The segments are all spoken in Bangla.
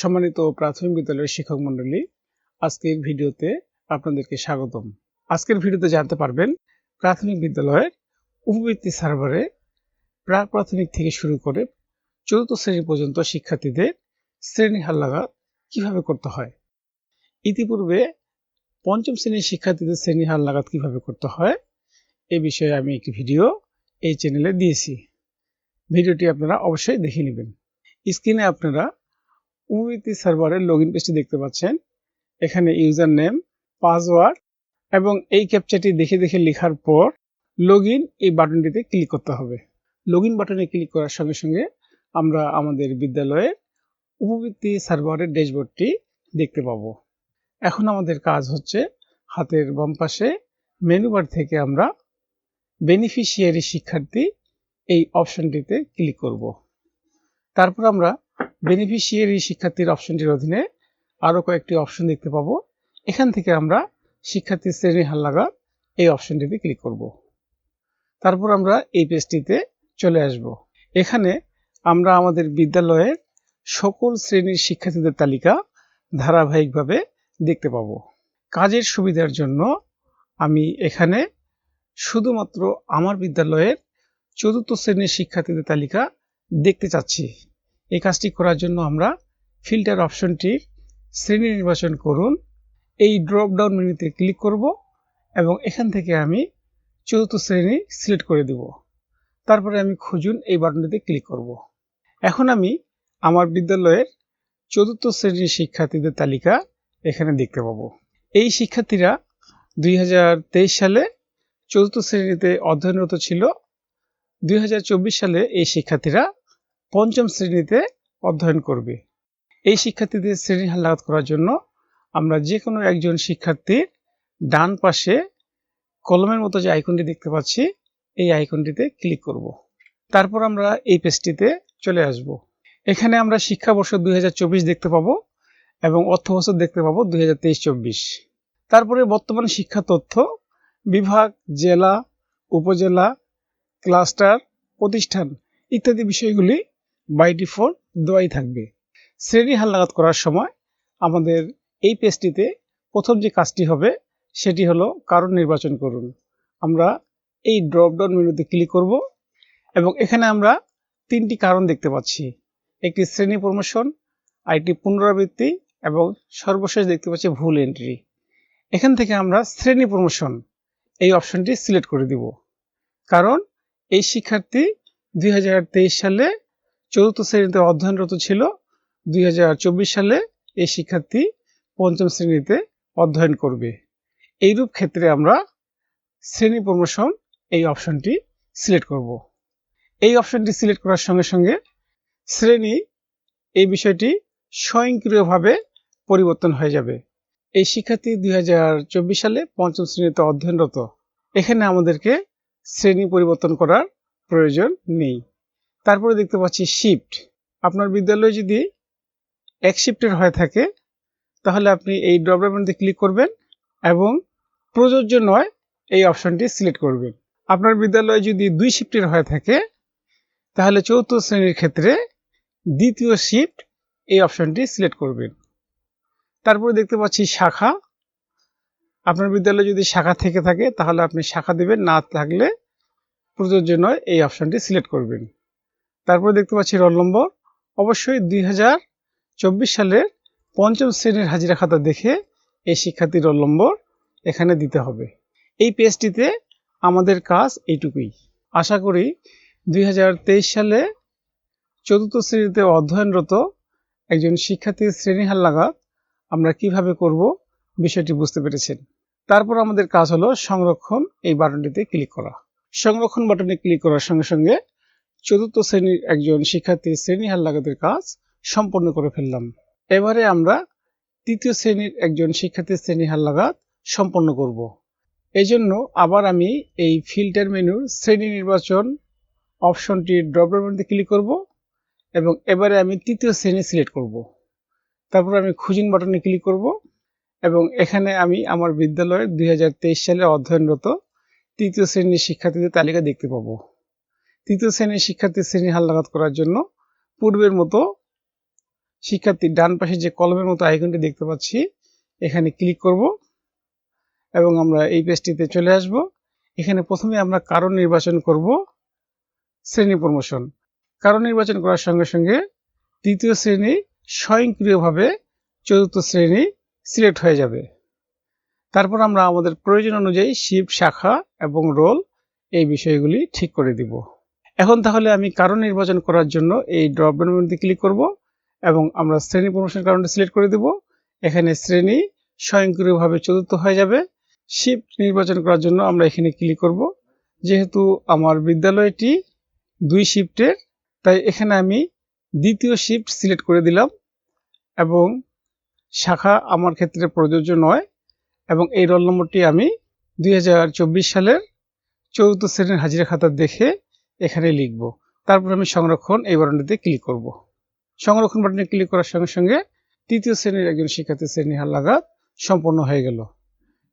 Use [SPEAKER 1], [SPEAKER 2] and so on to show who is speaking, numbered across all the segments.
[SPEAKER 1] সম্মানিত প্রাথমিক বিদ্যালয়ের শিক্ষক মণ্ডলী, আজকের ভিডিওতে আপনাদেরকে স্বাগতম। আজকের ভিডিওতে জানতে পারবেন, প্রাথমিক বিদ্যালয়ের উপবৃত্তি সার্ভারে প্রাক প্রাথমিক থেকে শুরু করে চতুর্থ শ্রেণি পর্যন্ত শিক্ষার্থীদের শ্রেণি হালনাগাদ কীভাবে করতে হয়? ইতিপূর্বে পঞ্চম শ্রেণির শিক্ষার্থীদের শ্রেণি হালনাগাদ কীভাবে করতে হয়, এ বিষয়ে আমি একটি ভিডিও এই চ্যানেলে দিয়েছি। ভিডিওটি আপনারা অবশ্যই দেখে নেবেন। স্ক্রিনে আপনারা উপবৃত্তি সার্ভারের লগ ইন পেজটি দেখতে পাচ্ছেন। এখানে ইউজার নেম পাসওয়ার্ড এবং এই ক্যাপচারটি দেখে দেখে লেখার পর লগ এই বাটনটিতে ক্লিক করতে হবে। লগ বাটনে ক্লিক করার সঙ্গে সঙ্গে আমরা আমাদের বিদ্যালয়ের উপবৃত্তি সার্ভারের ড্যাশবোর্ডটি দেখতে পাব। এখন আমাদের কাজ হচ্ছে হাতের বাম পাশে মেনু বার থেকে আমরা বেনিফিশিয়ারি শিক্ষার্থী এই অপশনটিতে ক্লিক করব। তারপর আমরা বেনিফিশিয়ারি শিক্ষার্থীর অপশনটির অধীনে আরও কয়েকটি অপশন দেখতে পাবো। এখান থেকে আমরা শিক্ষার্থীর শ্রেণি হালনাগা এই অপশনটিতে ক্লিক করব। তারপর আমরা এই পেজটিতে চলে আসব। এখানে আমরা আমাদের বিদ্যালয়ের সকল শ্রেণির শিক্ষার্থীদের তালিকা ধারাবাহিকভাবে দেখতে পাব। কাজের সুবিধার জন্য আমি এখানে শুধুমাত্র আমার বিদ্যালয়ের চতুর্থ শ্রেণির শিক্ষার্থীদের তালিকা দেখতে চাচ্ছি। এই কাজটি করার জন্য আমরা ফিল্টার অপশনটির শ্রেণি নির্বাচন করুন। এই ড্রপ ডাউন মেনুতে ক্লিক করব এবং এখান থেকে আমি চতুর্থ শ্রেণি সিলেক্ট করে দেব। তারপরে আমি খুঁজুন এই বাটনটিতে ক্লিক করব। এখন আমি আমার বিদ্যালয়ের চতুর্থ শ্রেণির শিক্ষার্থীদের তালিকা এখানে দেখতে পাবো। এই শিক্ষার্থীরা দুই হাজার তেইশ সালে চতুর্থ শ্রেণীতে অধ্যয়নরত ছিল। দুই হাজার চব্বিশ সালে এই শিক্ষার্থীরা পঞ্চম শ্রেণীতে অধ্যয়ন করবে। এই শিক্ষার্থীদের শ্রেণি হালনাগাদ করার জন্য আমরা যে কোনো একজন শিক্ষার্থীর ডান পাশে কলমের মতো যে আইকনটি দেখতে পাচ্ছি, এই আইকনটিতে ক্লিক করব। তারপর আমরা এই পেজটিতে চলে আসব। এখানে আমরা শিক্ষাবর্ষ দুই হাজার চব্বিশ দেখতে পাবো এবং অর্থ বছর দেখতে পাবো দুই হাজার তারপরে বর্তমান শিক্ষা তথ্য, বিভাগ, জেলা, উপজেলা, ক্লাস্টার, প্রতিষ্ঠান ইত্যাদি বিষয়গুলি বাই ডিফল্ট দেওয়াই থাকবে। শ্রেণি হালনাগাদ করার সময় আমাদের এই পেজটিতে প্রথম যে কাজটি হবে, সেটি হলো কারণ নির্বাচন করুন। আমরা এই ড্রপডাউন মেনুতে ক্লিক করব এবং এখানে আমরা তিনটি কারণ দেখতে পাচ্ছি। একটি শ্রেণি প্রমোশন আরেকটি পুনরাবৃত্তি এবং সর্বশেষ দেখতে পাচ্ছি ভুল এন্ট্রি এখান থেকে আমরা শ্রেণি প্রমোশন এই অপশনটি সিলেক্ট করে দিব। কারণ এই শিক্ষার্থী দুই হাজার তেইশ সালে চতুর্থ শ্রেণীতে অধ্যয়নরত ছিল। দুই হাজার চব্বিশ সালে এই শিক্ষার্থী পঞ্চম শ্রেণীতে অধ্যয়ন করবে। এইরূপ ক্ষেত্রে আমরা শ্রেণি প্রমোশন এই অপশনটি সিলেক্ট করব। এই অপশনটি সিলেক্ট করার সঙ্গে সঙ্গে শ্রেণি এই বিষয়টি স্বয়ংক্রিয়ভাবে পরিবর্তন হয়ে যাবে। এই শিক্ষার্থী দুই হাজার চব্বিশ সালে পঞ্চম শ্রেণীতে অধ্যয়নরত। এখানে আমাদেরকে শ্রেণি পরিবর্তন করার প্রয়োজন নেই। তারপরে দেখতে পাচ্ছি শিফট আপনার বিদ্যালয় যদি এক শিফটের হয়ে থাকে, তাহলে আপনি এই ড্রপডাউনটিতে ক্লিক করবেন এবং প্রযোজ্য নয়, এই অপশনটি সিলেক্ট করবেন। আপনার বিদ্যালয় যদি দুই শিফটের হয়ে থাকে, তাহলে চৌথ শ্রেণির ক্ষেত্রে দ্বিতীয় শিফট এই অপশনটি সিলেক্ট করবেন। তারপরে দেখতে পাচ্ছি শাখা। আপনার বিদ্যালয়ে যদি শাখা থেকে থাকে, তাহলে আপনি শাখা দেবেন, না থাকলে প্রযোজ্য নয়, এই অপশনটি সিলেক্ট করবেন। তারপরে দেখতে পাচ্ছি রোল নম্বর। অবশ্যই দুই হাজার চব্বিশ সালের পঞ্চম শ্রেণির হাজিরা খাতা দেখে এই শিক্ষার্থীর রোল নম্বর এখানে দিতে হবে। এই পেজটিতে আমাদের কাজ এইটুকুই। আশা করি দুই হাজার তেইশ সালে চতুর্থ শ্রেণীতে অধ্যয়নরত একজন শিক্ষার্থীর শ্রেণি হাল আমরা কীভাবে করব বিষয়টি বুঝতে পেরেছেন। তারপর আমাদের কাজ হলো সংরক্ষণ এই বাটনটিতে ক্লিক করা। সংরক্ষণ বাটনে ক্লিক করার সঙ্গে সঙ্গে চতুর্থ শ্রেণির একজন শিক্ষার্থীর শ্রেণি হাল্লাগাতের কাজ সম্পন্ন করে ফেললাম এবারে আমরা তৃতীয় শ্রেণির একজন শিক্ষার্থীর শ্রেণি হাল্লাগাত সম্পন্ন করব। এই জন্য আবার আমি এই ফিল্টার মেনুর শ্রেণি নির্বাচন অপশনটির ড্রপডাউনটিতে ক্লিক করব এবং এবারে আমি তৃতীয় শ্রেণি সিলেক্ট করব। তারপর আমি খুঁজিন বাটনে ক্লিক করব এবং এখানে আমি আমার বিদ্যালয়ের দুই সালে অধ্যয়নরত তৃতীয় শ্রেণির শিক্ষার্থীদের তালিকা দেখতে পাবো তৃতীয় শ্রেণির শিক্ষার্থীর শ্রেণি হালনাগাদ করার জন্য পূর্বের মতো শিক্ষার্থীর ডান পাশে যে কলমের মতো আইকনটি দেখতে পাচ্ছি, এখানে ক্লিক করব এবং আমরা এই পেজটিতে চলে আসব। এখানে প্রথমে আমরা কারণ নির্বাচন করব, শ্রেণি প্রমোশন। কারণ নির্বাচন করার সঙ্গে সঙ্গে তৃতীয় শ্রেণি স্বয়ংক্রিয়ভাবে চতুর্থ শ্রেণি সিলেক্ট হয়ে যাবে। তারপর আমরা আমাদের প্রয়োজন অনুযায়ী শিপ, শাখা এবং রোল এই বিষয়গুলি ঠিক করে দিব। এখন তাহলে আমি কারণ নির্বাচন করার জন্য এই ড্রপডাউন মেনুতে ক্লিক করব এবং আমরা শ্রেণি প্রমোশন কারণটা সিলেক্ট করে দেব। এখানে শ্রেণি স্বয়ংক্রিয়ভাবে চতুর্থ হয়ে যাবে। শিফট নির্বাচন করার জন্য আমরা এখানে ক্লিক করব। যেহেতু আমার বিদ্যালয়টি দুই শিফটের তাই এখানে আমি দ্বিতীয় শিফট সিলেক্ট করে দিলাম এবং শাখা আমার ক্ষেত্রে প্রযোজ্য নয় এবং এই রোল নম্বরটি আমি দুই হাজার চব্বিশ সালের চতুর্থ শ্রেণির হাজিরা খাতা দেখে এখানে লিখব। তারপর আমি সংরক্ষণ এই বাটনটিতে ক্লিক করব। সংরক্ষণ বাটনে ক্লিক করার সঙ্গে সঙ্গে তৃতীয় শ্রেণির একজন শিক্ষার্থী শ্রেণি হালাঘাত সম্পন্ন হয়ে গেল।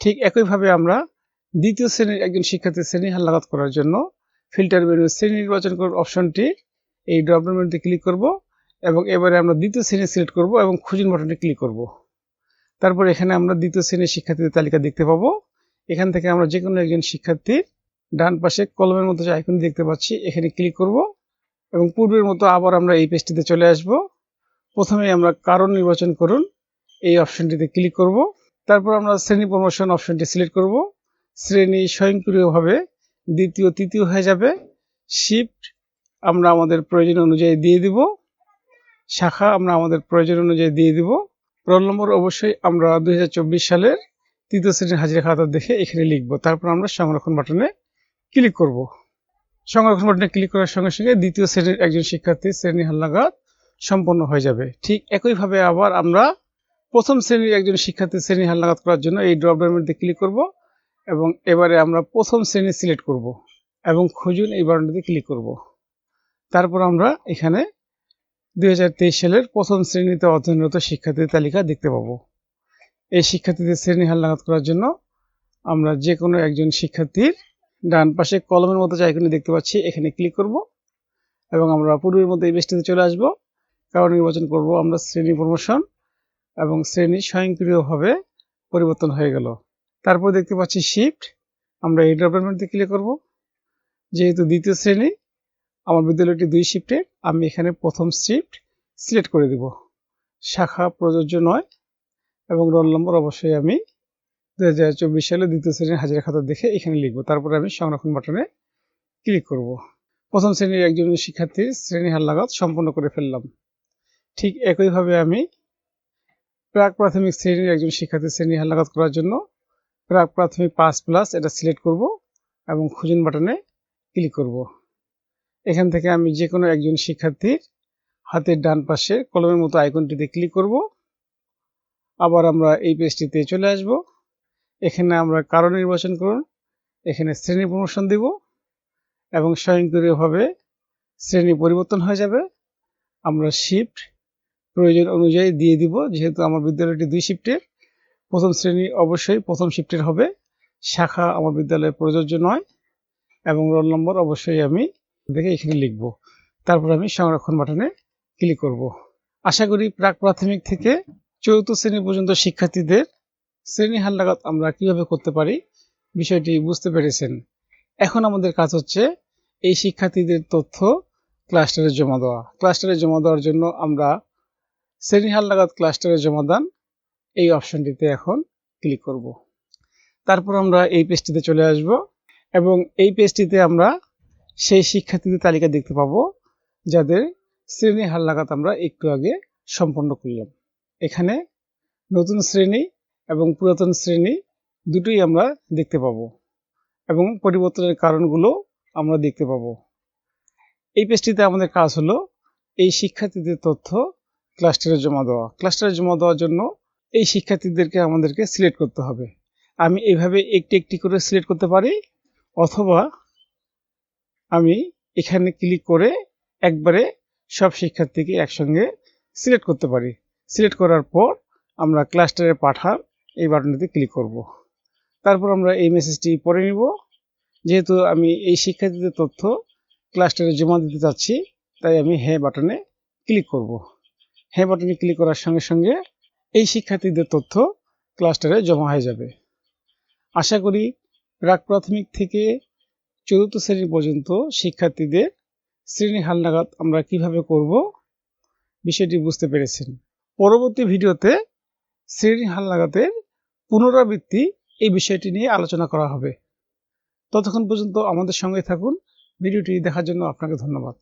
[SPEAKER 1] ঠিক একইভাবে আমরা দ্বিতীয় শ্রেণির একজন শিক্ষার্থী শ্রেণি হালাঘাত করার জন্য ফিল্টার মেনু শ্রেণি নির্বাচন করার অপশনটি এই ড্রপডাউন মেনুতে ক্লিক করব এবং এবারে আমরা দ্বিতীয় শ্রেণি সিলেক্ট করব এবং খুঁজিন বাটনে ক্লিক করব। তারপর এখানে আমরা দ্বিতীয় শ্রেণির শিক্ষার্থীদের তালিকা দেখতে পাবো। এখান থেকে আমরা যে কোনো একজন শিক্ষার্থীর ডান পাশে কলমের মতো যে আইকন দেখতে পাচ্ছি, এখানে ক্লিক করব এবং পূর্বের মতো আবার আমরা এই পেজটিতে চলে আসব। প্রথমে আমরা কারণ নির্বাচন করুন, এই অপশনটিতে ক্লিক করব। তারপর আমরা শ্রেণি প্রমোশন অপশনটি সিলেক্ট করব। শ্রেণি স্বয়ংক্রিয়ভাবে দ্বিতীয়, তৃতীয় হয়ে যাবে। শিফট আমরা আমাদের প্রয়োজন অনুযায়ী দিয়ে দিব। শাখা আমরা আমাদের প্রয়োজন অনুযায়ী দিয়ে দিব। রোল নম্বর অবশ্যই আমরা দু হাজার চব্বিশ সালের তৃতীয় শ্রেণির হাজিরা খাতা দেখে এখানে লিখব। তারপর আমরা সংরক্ষণ বাটনে ক্লিক করব। সংরক্ষণ বাটনে ক্লিক করার সঙ্গে সঙ্গে দ্বিতীয় শ্রেণির একজন শিক্ষার্থী শ্রেণি হালনাগাদ সম্পন্ন হয়ে যাবে। ঠিক একইভাবে আবার আমরা প্রথম শ্রেণির একজন শিক্ষার্থী শ্রেণি হালনাগাদ করার জন্য এই ড্রপডাউন মধ্যে ক্লিক করব এবং এবারে আমরা প্রথম শ্রেণি সিলেক্ট করব এবং খুঁজুন এই বাটনটিতে ক্লিক করব। তারপর আমরা এখানে দু হাজার তেইশ সালের প্রথম শ্রেণীতে অধ্যয়নরত শিক্ষার্থীদের তালিকা দেখতে পাবো। এই শিক্ষার্থীদের শ্রেণি হালনাগাদ করার জন্য আমরা যে কোনো একজন শিক্ষার্থীর ডান পাশে কলমের মতো জায়গাটি দেখতে পাচ্ছি, এখানে ক্লিক করব এবং আমরা পূর্বের মধ্যে এই বেশটিতে চলে আসব। কারণ নির্বাচন করব আমরা শ্রেণি প্রমোশন এবং শ্রেণি স্বয়ংক্রিয়ভাবে পরিবর্তন হয়ে গেল। তারপর দেখতে পাচ্ছি শিফট আমরা এই ডেভেলপমেন্টে ক্লিক করব। যেহেতু দ্বিতীয় শ্রেণি, আমার বিদ্যালয়টি দুই শিফটে আমি এখানে প্রথম শিফট সিলেক্ট করে দিব। শাখা প্রযোজ্য নয় এবং রোল নম্বর অবশ্যই আমি দু হাজার চব্বিশ সালে দ্বিতীয় শ্রেণির হাজিরা খাতা দেখে এখানে লিখব। তারপরে আমি সংরক্ষণ বাটনে ক্লিক করব। প্রথম শ্রেণির একজন শিক্ষার্থীর শ্রেণি হালনাগাদ সম্পন্ন করে ফেললাম। ঠিক একইভাবে আমি প্রাক প্রাথমিক শ্রেণির একজন শিক্ষার্থীর শ্রেণি হালনাগাদ করার জন্য প্রাক প্রাথমিক পাস প্লাস এটা সিলেক্ট করব এবং খুঁজুন বাটনে ক্লিক করব। এখান থেকে আমি যে কোনো একজন শিক্ষার্থীর হাতের ডান পাশে কলমের মতো আইকনটিতে ক্লিক করব। আবার আমরা এই পেজটিতে চলে আসব। এখানে আমরা কারণ নির্বাচন করুন, এখানে শ্রেণি প্রমোশন দিব এবং স্বয়ংক্রিয়ভাবে শ্রেণি পরিবর্তন হয়ে যাবে। আমরা শিফট প্রয়োজন অনুযায়ী দিয়ে দিব, যেহেতু আমার বিদ্যালয়টি দুই শিফটের প্রথম শ্রেণি অবশ্যই প্রথম শিফটের হবে। শাখা আমার বিদ্যালয়ে প্রযোজ্য নয় এবং রোল নম্বর অবশ্যই আমি দেখে এখানে লিখব। তারপর আমি সংরক্ষণ বাটনে ক্লিক করব। আশা করি প্রাক প্রাথমিক থেকে চতুর্থ শ্রেণি পর্যন্ত শিক্ষার্থীদের শ্রেণি হালনাগাদ আমরা কীভাবে করতে পারি বিষয়টি বুঝতে পেরেছেন। এখন আমাদের কাজ হচ্ছে এই শিক্ষার্থীদের তথ্য ক্লাস্টারে জমা দেওয়া। ক্লাস্টারে জমা দেওয়ার জন্য আমরা শ্রেণি হালনাগাদ ক্লাস্টারে জমা দান। এই অপশনটিতে এখন ক্লিক করব। তারপর আমরা এই পেজটিতে চলে আসব এবং এই পেজটিতে আমরা সেই শিক্ষার্থীদের তালিকা দেখতে পাবো, যাদের শ্রেণি হালনাগাদ আমরা একটু আগে সম্পন্ন করলাম। এখানে নতুন শ্রেণি এবং পুরাতন শ্রেণি দুটোই আমরা দেখতে পাব। এবং পরিবর্তনের কারণগুলো আমরা দেখতে পাবো। এই পেজটিতে আমাদের কাজ হলো এই শিক্ষার্থীদের তথ্য ক্লাস্টারে জমা দেওয়া। ক্লাস্টারে জমা দেওয়ার জন্য এই শিক্ষার্থীদেরকে আমাদেরকে সিলেক্ট করতে হবে। আমি এইভাবে একটি একটি করে সিলেক্ট করতে পারি, অথবা আমি এখানে ক্লিক করে একবারে সব শিক্ষার্থীকে একসঙ্গে সিলেক্ট করতে পারি। সিলেক্ট করার পর আমরা ক্লাস্টারে পাঠান এই বাটনটিতে ক্লিক করব। তারপর আমরা এই মেসেজটি পড়ে নিব যেহেতু আমি এই শিক্ষার্থীদের তথ্য ক্লাস্টারে জমা দিতে চাচ্ছি, তাই আমি হ্যাঁ বাটনে ক্লিক করব। হ্যাঁ বাটনে ক্লিক করার সঙ্গে সঙ্গে এই শিক্ষার্থীদের তথ্য ক্লাস্টারে জমা হয়ে যাবে আশা করি প্রাক প্রাথমিক থেকে চতুর্থ শ্রেণি পর্যন্ত শিক্ষার্থীদের শ্রেণি হালনাগাদ আমরা কীভাবে করব বিষয়টি বুঝতে পেরেছেন পরবর্তী ভিডিওতে শ্রেণি হালনাগাদের পুনরাবৃত্তি এই বিষয়টি নিয়ে আলোচনা করা হবে। ততক্ষণ পর্যন্ত আমাদের সঙ্গে থাকুন। ভিডিওটি দেখার জন্য আপনাকে ধন্যবাদ।